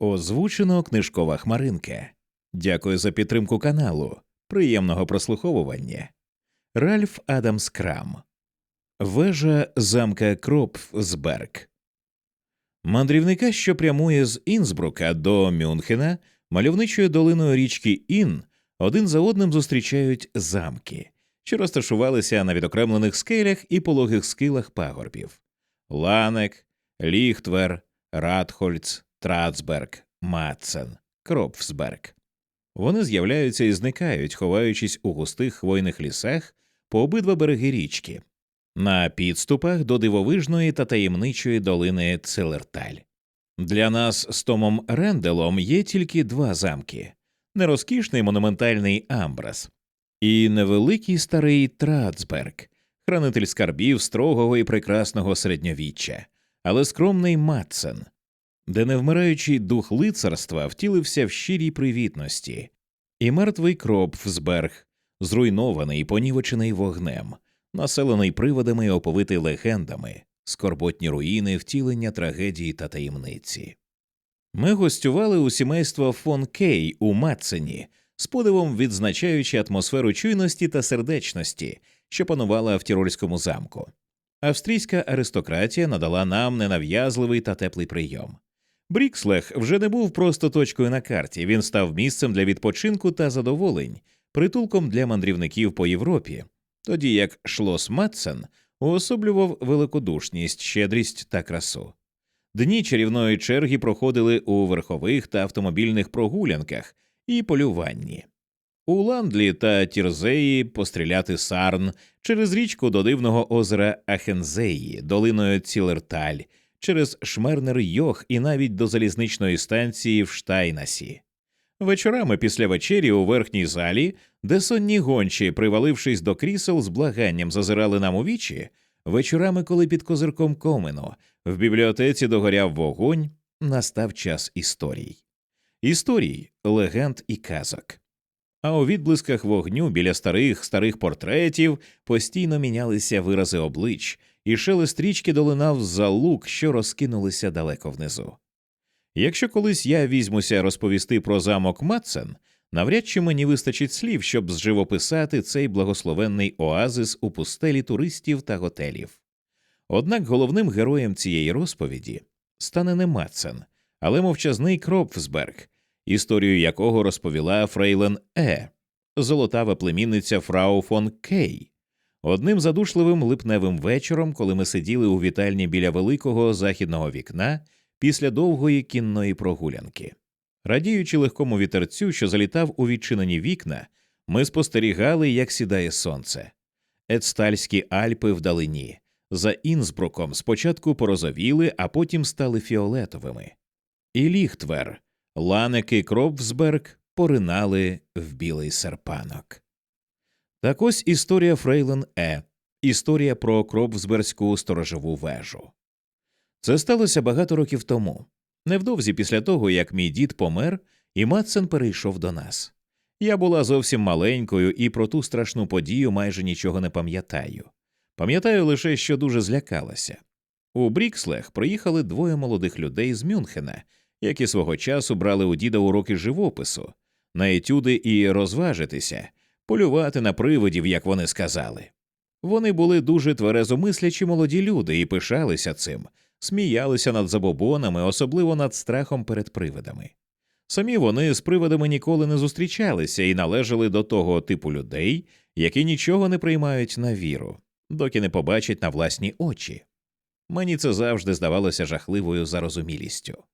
Озвучено книжкова хмаринка. Дякую за підтримку каналу. Приємного прослуховування. Ральф Адамс Крам. Вежа замка Кропфсберг. Мандрівника, що прямує з Інсбрука до Мюнхена, мальовничою долиною річки Ін, один за одним зустрічають замки, що розташувалися на відокремлених скелях і пологих скилах пагорбів Ланек, Ліхтвер, Радхольц, Трацберг, Матцен, Кропфсберг. Вони з'являються і зникають, ховаючись у густих хвойних лісах по обидва береги річки, на підступах до дивовижної та таємничої долини Целерталь. Для нас з Томом Ренделом є тільки два замки нерозкішний монументальний Амбрас і невеликий старий Трацберг, хранитель скарбів строгого і прекрасного середньовіччя, але скромний Матсен, де невмираючий дух лицарства втілився в щирій привітності, і мертвий Кропфсберг, зруйнований і понівечений вогнем, населений приводами і оповитий легендами, скорботні руїни, втілення трагедії та таємниці. Ми гостювали у сімейства фон Кей у Матсені, з подивом відзначаючи атмосферу чуйності та сердечності, що панувала в Тірольському замку. Австрійська аристократія надала нам ненав'язливий та теплий прийом. Брікслех вже не був просто точкою на карті, він став місцем для відпочинку та задоволень, притулком для мандрівників по Європі, тоді як Шлос Матсен уособлював великодушність, щедрість та красу. Дні чарівної черги проходили у верхових та автомобільних прогулянках і полюванні. У Ландлі та Тірзеї постріляти сарн через річку до дивного озера Ахензеї, долиною Цілерталь, через Шмернер Йох і навіть до залізничної станції в Штайнасі. Вечорами після вечері у верхній залі, де сонні гончі, привалившись до крісел, з благанням зазирали нам у вічі, вечорами, коли під козирком комену в бібліотеці догоряв вогонь, настав час історій. Історій, легенд і казок. А у відблисках вогню біля старих старих портретів постійно мінялися вирази облич, і шелест річки долинав за лук, що розкинулися далеко внизу. Якщо колись я візьмуся розповісти про замок Матсен, навряд чи мені вистачить слів, щоб зживописати цей благословенний оазис у пустелі туристів та готелів. Однак головним героєм цієї розповіді стане не Матсен, але мовчазний Кропфсберг, історію якого розповіла Фрейлен Е, золотава племінниця Фрау фон Кей. Одним задушливим липневим вечором, коли ми сиділи у вітальні біля великого західного вікна після довгої кінної прогулянки. Радіючи легкому вітерцю, що залітав у відчинені вікна, ми спостерігали, як сідає сонце. Ецтальські Альпи вдалині, за Інсбруком спочатку порозовіли, а потім стали фіолетовими. І Ліхтвер, Ланеки Кропфсберг поринали в білий серпанок. Так ось історія Фрейлен Е, історія про Кропфсберзьку сторожову вежу. Це сталося багато років тому, невдовзі після того, як мій дід помер, і Матсен перейшов до нас. Я була зовсім маленькою і про ту страшну подію майже нічого не пам'ятаю. Пам'ятаю лише, що дуже злякалася. У Брікслех приїхали двоє молодих людей з Мюнхена, які свого часу брали у діда уроки живопису, на етюди і розважитися, полювати на привидів, як вони сказали. Вони були дуже тверезомислячі молоді люди і пишалися цим, сміялися над забобонами, особливо над страхом перед привидами. Самі вони з привидами ніколи не зустрічалися і належали до того типу людей, які нічого не приймають на віру, доки не побачать на власні очі. Мені це завжди здавалося жахливою зарозумілістю.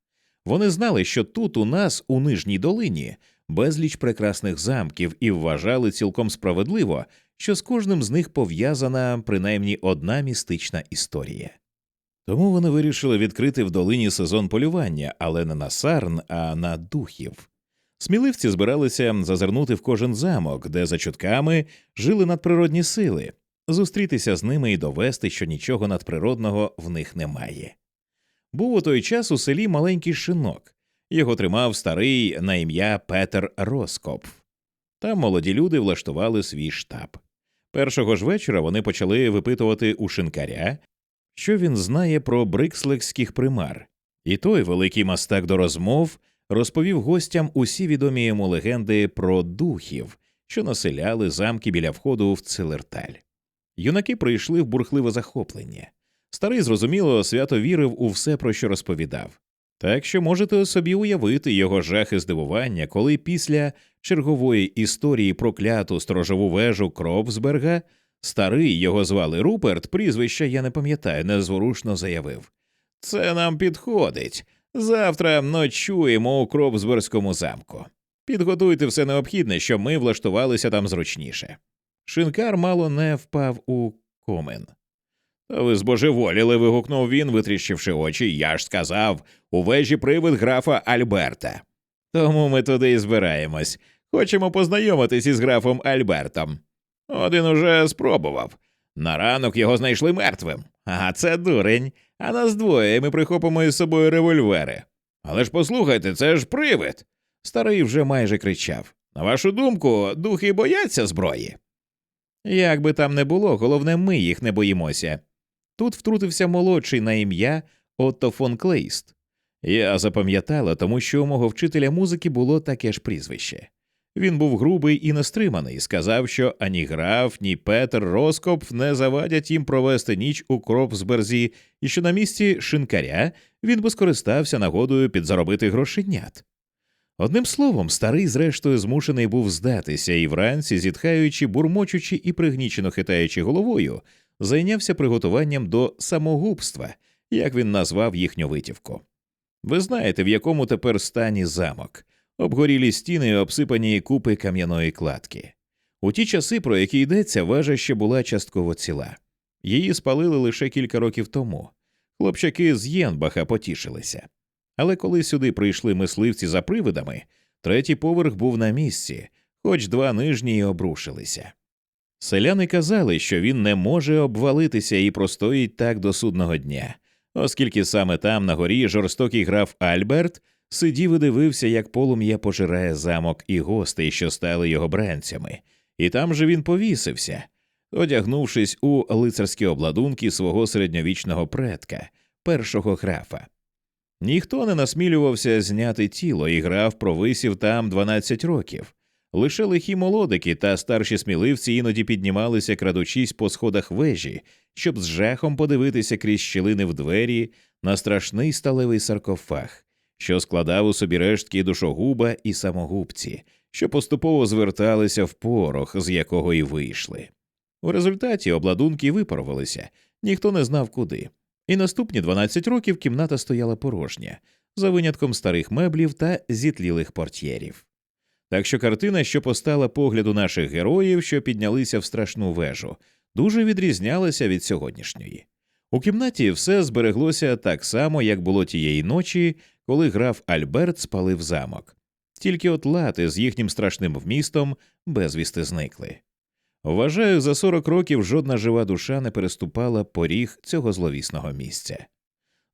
Вони знали, що тут у нас, у нижній долині, безліч прекрасних замків і вважали цілком справедливо, що з кожним з них пов'язана принаймні одна містична історія. Тому вони вирішили відкрити в долині сезон полювання, але не на сарн, а на духів. Сміливці збиралися зазирнути в кожен замок, де за чутками жили надприродні сили, зустрітися з ними і довести, що нічого надприродного в них немає. Був у той час у селі маленький шинок, його тримав старий на ім'я Петер Роскоп. Там молоді люди влаштували свій штаб. Першого ж вечора вони почали випитувати у шинкаря, що він знає про брикслekських примар, і той великий мастак до розмов розповів гостям усі відомі йому легенди про духів, що населяли замки біля входу в Цилерталь. Юнаки прийшли в бурхливе захоплення. Старий, зрозуміло, свято вірив у все, про що розповідав. Так що можете собі уявити його жах і здивування, коли після чергової історії про кляту сторожову вежу Кропсберга старий його звали Руперт, прізвища я не пам'ятаю, незворушно заявив Це нам підходить. Завтра ночуємо у Кропсберзькому замку. Підготуйте все необхідне, щоб ми влаштувалися там зручніше. Шинкар мало не впав у комен. Ви збожеволіли, вигукнув він, витріщивши очі. Я ж сказав у вежі привид графа Альберта. Тому ми туди і збираємось. Хочемо познайомитись із графом Альбертом. Один уже спробував. На ранок його знайшли мертвим. А це дурень. А нас двоє, і ми прихопимо із собою револьвери. Але ж послухайте, це ж привид. Старий вже майже кричав. На вашу думку, духи бояться зброї? Як би там не було, головне, ми їх не боїмося. Тут втрутився молодший на ім'я Отто фон Клейст. Я запам'ятала, тому що у мого вчителя музики було таке ж прізвище. Він був грубий і нестриманий, сказав, що ані граф, ні Петер Роскоп не завадять їм провести ніч у Кропсберзі, і що на місці шинкаря він би скористався нагодою підзаробити грошенят. Одним словом, старий, зрештою, змушений був здатися і вранці, зітхаючи, бурмочучи і пригнічено хитаючи головою, зайнявся приготуванням до самогубства, як він назвав їхню витівку. Ви знаєте, в якому тепер стані замок, обгорілі стіни і обсипані купи кам'яної кладки. У ті часи, про які йдеться, вежа ще була частково ціла. Її спалили лише кілька років тому. Хлопчаки з Єнбаха потішилися. Але коли сюди прийшли мисливці за привидами, третій поверх був на місці, хоч два нижні й обрушилися. Селяни казали, що він не може обвалитися і простоїть так до судного дня, оскільки саме там, на горі, жорстокий граф Альберт сидів і дивився, як полум'я пожирає замок і гостей, що стали його бранцями, і там же він повісився, одягнувшись у лицарські обладунки свого середньовічного предка, першого графа. Ніхто не насмілювався зняти тіло, і граф провисів там 12 років. Лише лихі молодики та старші сміливці іноді піднімалися, крадучись по сходах вежі, щоб з жахом подивитися крізь щілини в двері на страшний сталевий саркофаг, що складав у собі рештки душогуба і самогубці, що поступово зверталися в порох, з якого й вийшли. У результаті обладунки випарувалися, ніхто не знав куди. І наступні 12 років кімната стояла порожня, за винятком старих меблів та зітлілих портьєрів. Так що картина, що постала погляду наших героїв, що піднялися в страшну вежу, дуже відрізнялася від сьогоднішньої. У кімнаті все збереглося так само, як було тієї ночі, коли граф Альберт спалив замок, тільки от лати з їхнім страшним вмістом безвісти зникли. Вважаю, за 40 років жодна жива душа не переступала поріг цього зловісного місця.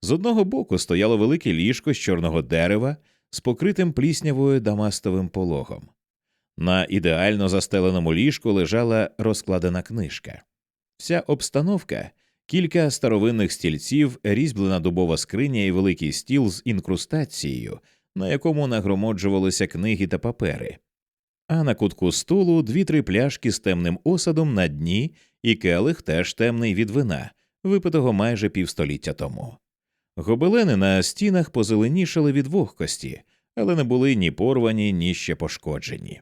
З одного боку стояло велике ліжко з чорного дерева з покритим пліснявою дамастовим пологом. На ідеально застеленому ліжку лежала розкладена книжка. Вся обстановка, кілька старовинних стільців, різьблена дубова скриня і великий стіл з інкрустацією, на якому нагромоджувалися книги та папери а на кутку столу дві-три пляшки з темним осадом на дні і келих теж темний від вина, випитого майже півстоліття тому. Гобелени на стінах позеленішали від вогкості, але не були ні порвані, ні ще пошкоджені.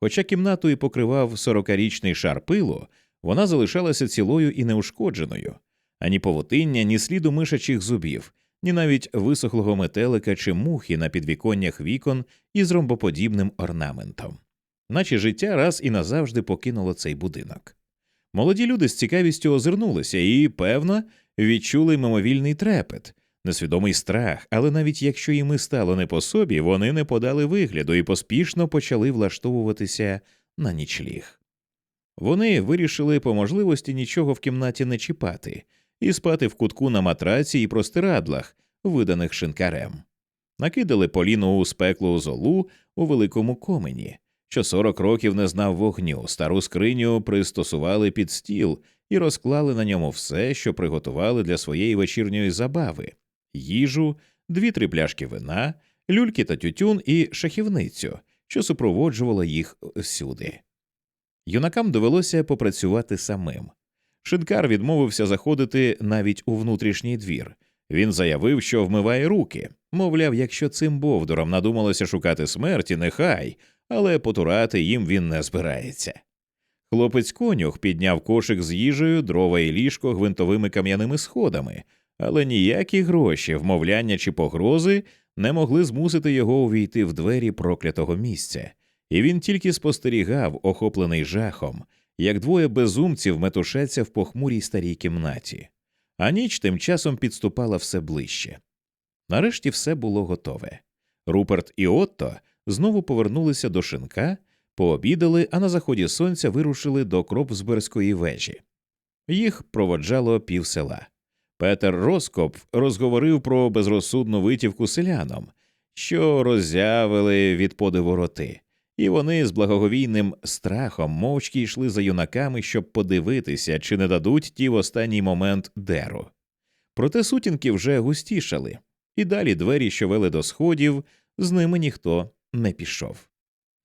Хоча кімнату і покривав сорокарічний шар пилу, вона залишалася цілою і неушкодженою, ані повутиння, ні сліду мишачих зубів, ні навіть висохлого метелика чи мухи на підвіконнях вікон із ромбоподібним орнаментом наче життя раз і назавжди покинуло цей будинок. Молоді люди з цікавістю озирнулися і, певно, відчули мимовільний трепет, несвідомий страх, але навіть якщо їм і стало не по собі, вони не подали вигляду і поспішно почали влаштовуватися на нічліг. Вони вирішили по можливості нічого в кімнаті не чіпати і спати в кутку на матраці і простирадлах, виданих шинкарем. Накидали поліну у спеклу золу у великому комені, що сорок років не знав вогню, стару скриню пристосували під стіл і розклали на ньому все, що приготували для своєї вечірньої забави їжу, дві-три пляшки вина, люльки та тютюн і шахівницю, що супроводжувала їх всюди. Юнакам довелося попрацювати самим. Шинкар відмовився заходити навіть у внутрішній двір. Він заявив, що вмиває руки, мовляв, якщо цим бовдурам надумалося шукати смерті, нехай, але потурати їм він не збирається. Хлопець конюх підняв кошик з їжею, дрова і ліжко гвинтовими кам'яними сходами, але ніякі гроші, вмовляння чи погрози не могли змусити його увійти в двері проклятого місця, і він тільки спостерігав, охоплений жахом, як двоє безумців метушаться в похмурій старій кімнаті, а ніч тим часом підступала все ближче. Нарешті все було готове. Руперт і Отто знову повернулися до шинка, пообідали, а на заході сонця вирушили до Кропсберської вежі. Їх проводжало пів села. Петер Роскоп розговорив про безрозсудну витівку селянам, що роззявили від подиву роти, і вони з благоговійним страхом мовчки йшли за юнаками, щоб подивитися, чи не дадуть ті в останній момент деру. Проте сутінки вже густішали, і далі двері, що вели до сходів, з ними ніхто не пішов.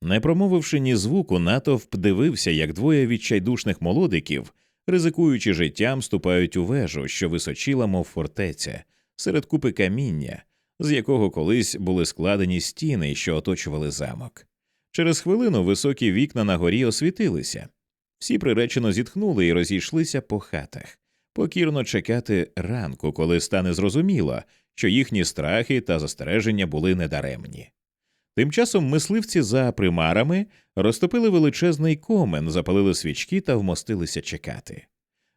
Не промовивши ні звуку, натовп дивився, як двоє відчайдушних молодиків, ризикуючи життям, ступають у вежу, що височила, мов фортеця, серед купи каміння, з якого колись були складені стіни, що оточували замок. Через хвилину високі вікна на горі освітилися. Всі приречено зітхнули і розійшлися по хатах, покірно чекати ранку, коли стане зрозуміло, що їхні страхи та застереження були недаремні. Тим часом мисливці за примарами розтопили величезний комен, запалили свічки та вмостилися чекати.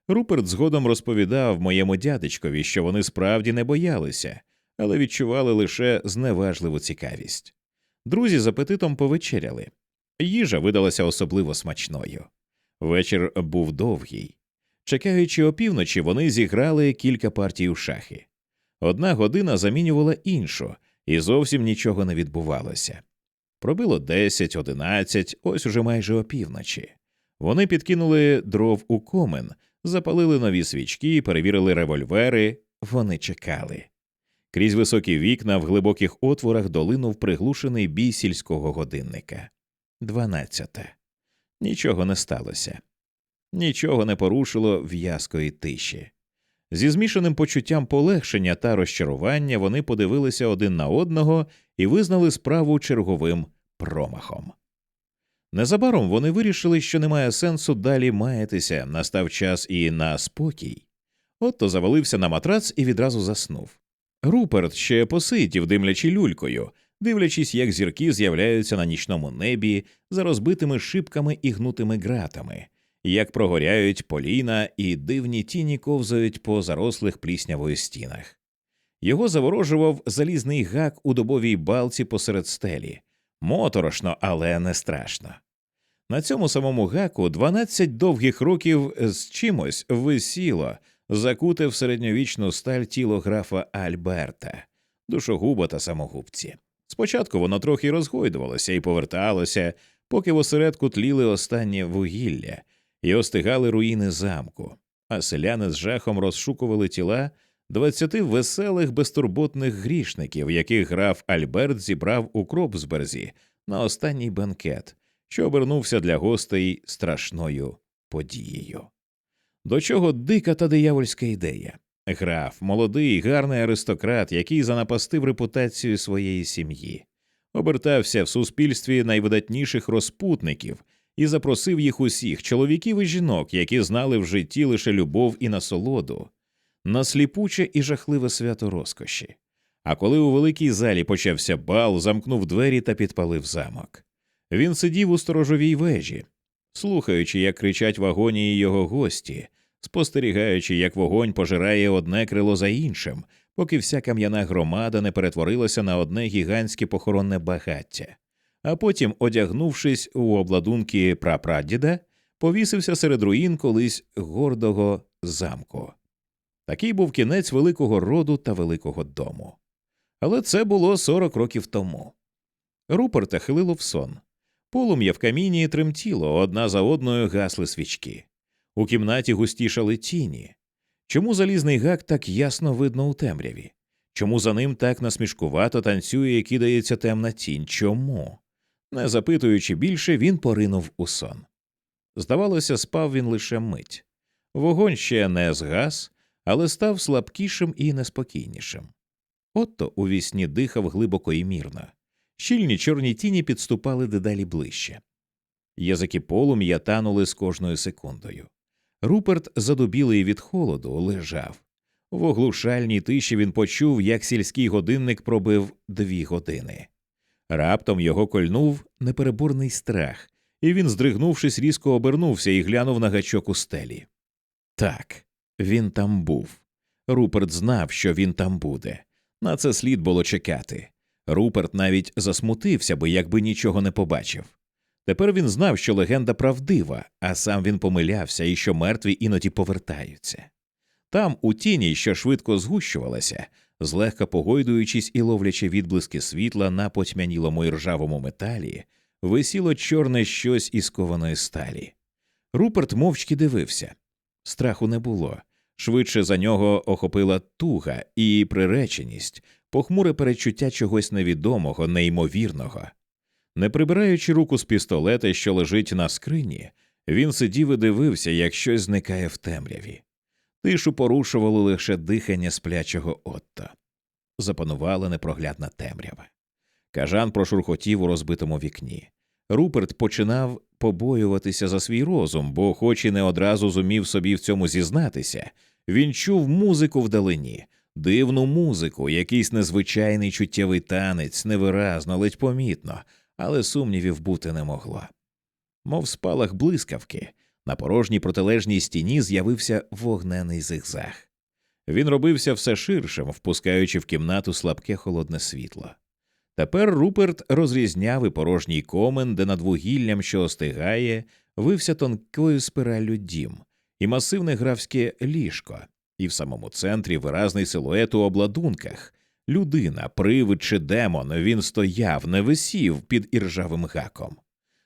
Руперт згодом розповідав моєму дядечкові, що вони справді не боялися, але відчували лише зневажливу цікавість. Друзі з апетитом повечеряли. Їжа видалася особливо смачною. Вечір був довгий. Чекаючи опівночі, вони зіграли кілька партій у шахи. Одна година замінювала іншу, і зовсім нічого не відбувалося. Пробило десять, одинадцять, ось уже майже опівночі. Вони підкинули дров у комен, запалили нові свічки, перевірили револьвери, вони чекали. Крізь високі вікна в глибоких отворах долинув приглушений бій сільського годинника. Дванадцяте. Нічого не сталося. Нічого не порушило в'язкої тиші. Зі змішаним почуттям полегшення та розчарування вони подивилися один на одного і визнали справу черговим промахом. Незабаром вони вирішили, що немає сенсу далі маятися, настав час і на спокій. Отто завалився на матрац і відразу заснув. Руперт ще посидів, димлячи люлькою, дивлячись, як зірки з'являються на нічному небі за розбитими шибками і гнутими ґратами, як прогоряють поліна і дивні тіні ковзають по зарослих пліснявою стінах. Його заворожував залізний гак у добовій балці посеред стелі, моторошно, але не страшно. На цьому самому гаку 12 довгих років з чимось висіло, закуте в середньовічну сталь тіло графа Альберта, душогуба та самогубці. Спочатку воно трохи розгойдувалося і поверталося, поки в осередку тліли останні вугілля і остигали руїни замку, а селяни з жахом розшукували тіла двадцяти веселих безтурботних грішників, яких граф Альберт зібрав у Кропсберзі на останній банкет, що обернувся для гостей страшною подією. До чого дика та диявольська ідея? Граф, молодий, гарний аристократ, який занапастив репутацію своєї сім'ї, обертався в суспільстві найвидатніших розпутників і запросив їх усіх чоловіків і жінок, які знали в житті лише любов і насолоду, на сліпуче і жахливе свято розкоші. А коли у великій залі почався бал, замкнув двері та підпалив замок. Він сидів у сторожовій вежі, слухаючи, як кричать в агонії його гості, спостерігаючи, як вогонь пожирає одне крило за іншим, поки вся кам'яна громада не перетворилася на одне гігантське похоронне багаття а потім, одягнувшись у обладунки прапрадіда, повісився серед руїн колись гордого замку. Такий був кінець великого роду та великого дому. Але це було сорок років тому. Рупорта хилило в сон. Полум'я в каміні тремтіло, одна за одною гасли свічки. У кімнаті густішали тіні. Чому залізний гак так ясно видно у темряві? Чому за ним так насмішкувато танцює і кидається темна тінь? Чому? Не запитуючи більше, він поринув у сон. Здавалося, спав він лише мить. Вогонь ще не згас, але став слабкішим і неспокійнішим. Отто у вісні дихав глибоко і мірно. Щільні чорні тіні підступали дедалі ближче. Язики полум'я танули з кожною секундою. Руперт, задубілий від холоду, лежав. В оглушальній тиші він почув, як сільський годинник пробив дві години. Раптом його кольнув непереборний страх, і він, здригнувшись, різко обернувся і глянув на гачок у стелі. Так, він там був. Руперт знав, що він там буде. На це слід було чекати. Руперт навіть засмутився би, якби нічого не побачив. Тепер він знав, що легенда правдива, а сам він помилявся і що мертві іноді повертаються. Там, у тіні, що швидко згущувалася, злегка погойдуючись і ловлячи відблиски світла на потьмянілому і ржавому металі, висіло чорне щось із кованої сталі. Руперт мовчки дивився. Страху не було. Швидше за нього охопила туга і приреченість, похмуре перечуття чогось невідомого, неймовірного. Не прибираючи руку з пістолета, що лежить на скрині, він сидів і дивився, як щось зникає в темряві. Тишу порушувало лише дихання сплячого Отто. Запанувала непроглядна темрява. Кажан прошурхотів у розбитому вікні. Руперт починав побоюватися за свій розум, бо, хоч і не одразу зумів собі в цьому зізнатися, він чув музику вдалині, дивну музику, якийсь незвичайний чуттєвий танець, невиразно, ледь помітно, але сумнівів бути не могло. Мов спалах блискавки, на порожній протилежній стіні з'явився вогнений зигзаг. Він робився все ширшим, впускаючи в кімнату слабке холодне світло. Тепер Руперт розрізняв і порожній комен, де над вугіллям, що остигає, вився тонкою спираллю дім, і масивне графське ліжко, і в самому центрі виразний силует у обладунках. Людина, привид чи демон, він стояв, не висів під іржавим гаком.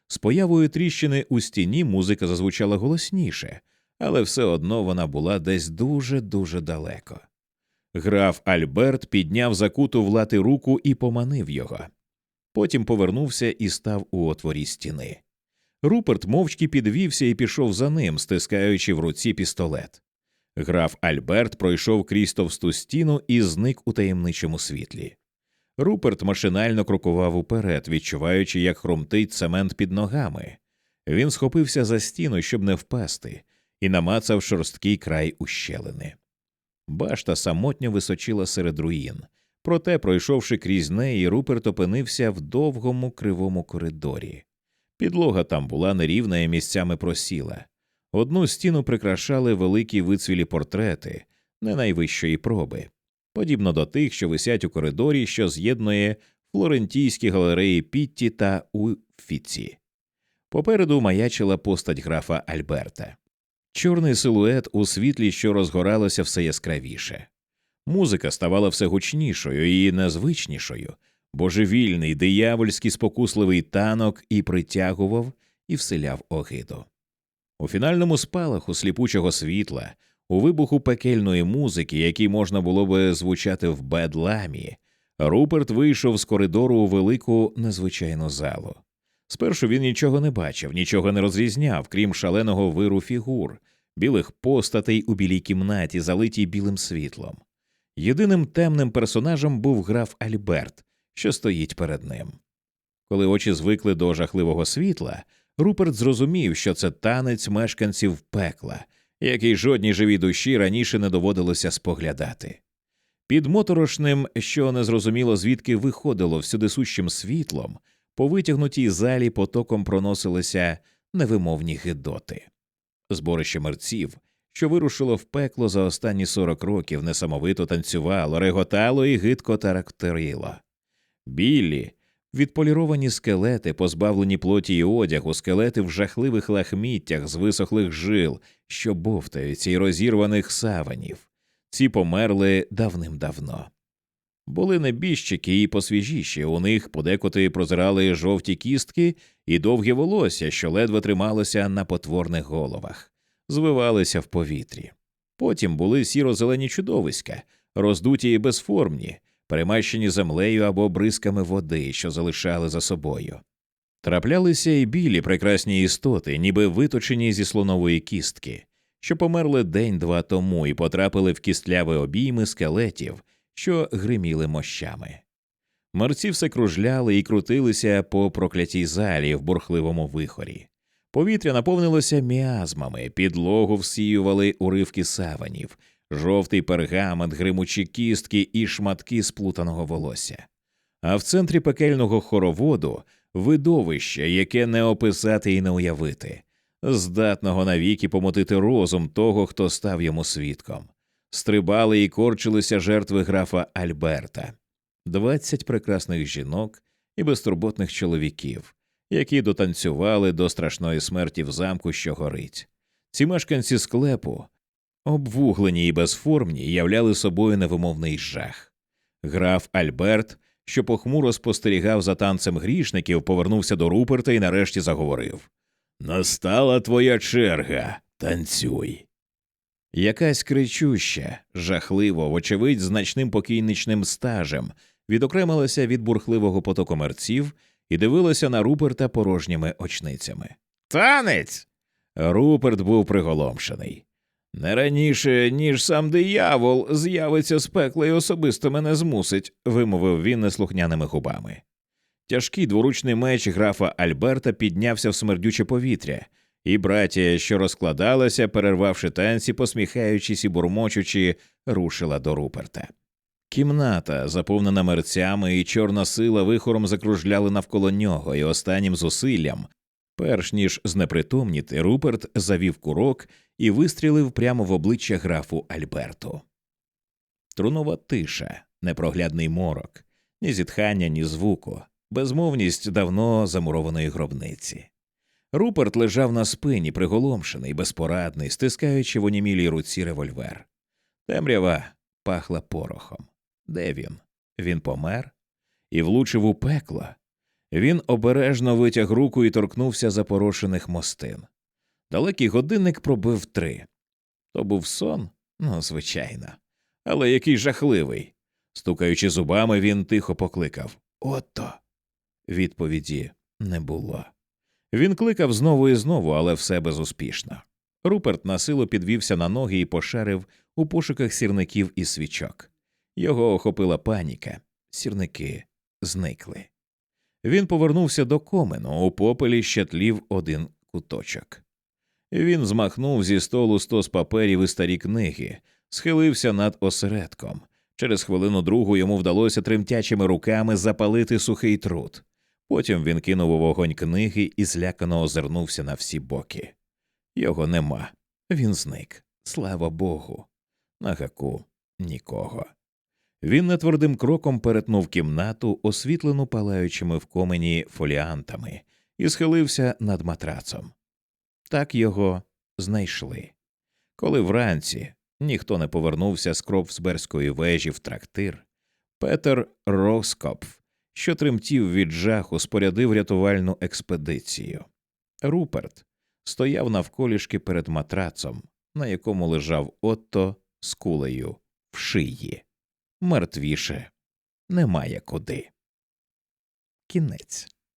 З появою тріщини у стіні музика зазвучала голосніше, але все одно вона була десь дуже дуже далеко. Граф Альберт підняв закуту в лати руку і поманив його. Потім повернувся і став у отворі стіни. Руперт мовчки підвівся і пішов за ним, стискаючи в руці пістолет. Граф Альберт пройшов крізь товсту стіну і зник у таємничому світлі. Руперт машинально крокував уперед, відчуваючи, як хрумтить цемент під ногами. Він схопився за стіну, щоб не впасти, і намацав шорсткий край ущелини. Башта самотньо височила серед руїн, проте, пройшовши крізь неї, Руперт опинився в довгому кривому коридорі. Підлога там була нерівна і місцями просіла. Одну стіну прикрашали великі вицвілі портрети не найвищої проби, подібно до тих, що висять у коридорі, що з'єднує флорентійські галереї Пітті та Уффіці. Попереду маячила постать графа Альберта. Чорний силует у світлі, що розгоралося все яскравіше. Музика ставала все гучнішою і незвичнішою, божевільний, диявольський спокусливий танок і притягував і вселяв огиду. У фінальному спалаху сліпучого світла, у вибуху пекельної музики, який можна було би звучати в бедламі, Руперт вийшов з коридору у велику незвичайну залу. Спершу він нічого не бачив, нічого не розрізняв, крім шаленого виру фігур, білих постатей у білій кімнаті, залитій білим світлом. Єдиним темним персонажем був граф Альберт, що стоїть перед ним. Коли очі звикли до жахливого світла, Руперт зрозумів, що це танець мешканців пекла, який жодній живій душі раніше не доводилося споглядати. Під моторошним, що незрозуміло звідки виходило всюдисущим світлом, по витягнутій залі потоком проносилися невимовні гидоти. Зборище мерців, що вирушило в пекло за останні сорок років, несамовито танцювало, реготало і гидко тарактерило. Білі, відполіровані скелети, позбавлені плоті й одягу, скелети в жахливих лахміттях з висохлих жил, що бовтаються й розірваних саванів. Ці померли давним-давно. Були небіжчики і посвіжіші, у них подекуди прозирали жовті кістки і довге волосся, що ледве трималося на потворних головах, звивалися в повітрі. Потім були сіро-зелені чудовиська, роздуті і безформні, перемащені землею або бризками води, що залишали за собою. Траплялися й білі прекрасні істоти, ніби виточені зі слонової кістки, що померли день-два тому і потрапили в кістляві обійми скелетів, що гриміли мощами. Мерці все кружляли і крутилися по проклятій залі в бурхливому вихорі. Повітря наповнилося міазмами, підлогу всіювали уривки саванів, жовтий пергамент, гримучі кістки і шматки сплутаного волосся. А в центрі пекельного хороводу видовище, яке не описати і не уявити, здатного навіки помотити розум того, хто став йому свідком. Стрибали і корчилися жертви графа Альберта, двадцять прекрасних жінок і безтурботних чоловіків, які дотанцювали до страшної смерті в замку, що горить. Ці мешканці склепу, обвуглені і безформні, являли собою невимовний жах. Граф Альберт, що похмуро спостерігав за танцем грішників, повернувся до Руперта і нарешті заговорив Настала твоя черга, танцюй. Якась кричуща, жахливо, вочевидь, значним покійничним стажем, відокремилася від бурхливого потоку мерців і дивилася на Руперта порожніми очницями. Танець. Руперт був приголомшений. Не раніше, ніж сам диявол з'явиться з пекла і особисто мене змусить, вимовив він неслухняними губами. Тяжкий дворучний меч графа Альберта піднявся в смердюче повітря, і братія, що розкладалася, перервавши танці, посміхаючись і бурмочучи, рушила до Руперта. Кімната, заповнена мерцями, і чорна сила вихором закружляли навколо нього, і останнім зусиллям, перш ніж знепритомніти, Руперт завів курок і вистрілив прямо в обличчя графу Альберту. Трунова тиша, непроглядний морок, ні зітхання, ні звуку, безмовність давно замурованої гробниці. Руперт лежав на спині, приголомшений, безпорадний, стискаючи в онімілій руці револьвер. Темрява пахла порохом. Де він? Він помер і влучив у пекло. Він обережно витяг руку і торкнувся запорошених мостин. Далекий годинник пробив три. То був сон? Ну, звичайно. Але який жахливий. Стукаючи зубами, він тихо покликав Отто. Відповіді не було. Він кликав знову і знову, але все безуспішно. Руперт насилу підвівся на ноги і пошарив у пошуках сірників і свічок. Його охопила паніка, сірники зникли. Він повернувся до комену, у попелі ще тлів один куточок. Він змахнув зі столу стос паперів і старі книги, схилився над осередком. Через хвилину другу йому вдалося тремтячими руками запалити сухий труд. Потім він кинув у вогонь книги і злякано озирнувся на всі боки. Його нема. Він зник. Слава Богу. На гаку нікого. Він нетвердим кроком перетнув кімнату, освітлену палаючими в комені фоліантами, і схилився над матрацом. Так його знайшли. Коли вранці ніхто не повернувся з Кропсберської вежі в трактир, Петер Роскопф, що тремтів від жаху, спорядив рятувальну експедицію. Руперт стояв навколішки перед матрацом, на якому лежав Отто з кулею в шиї. Мертвіше немає куди. Кінець.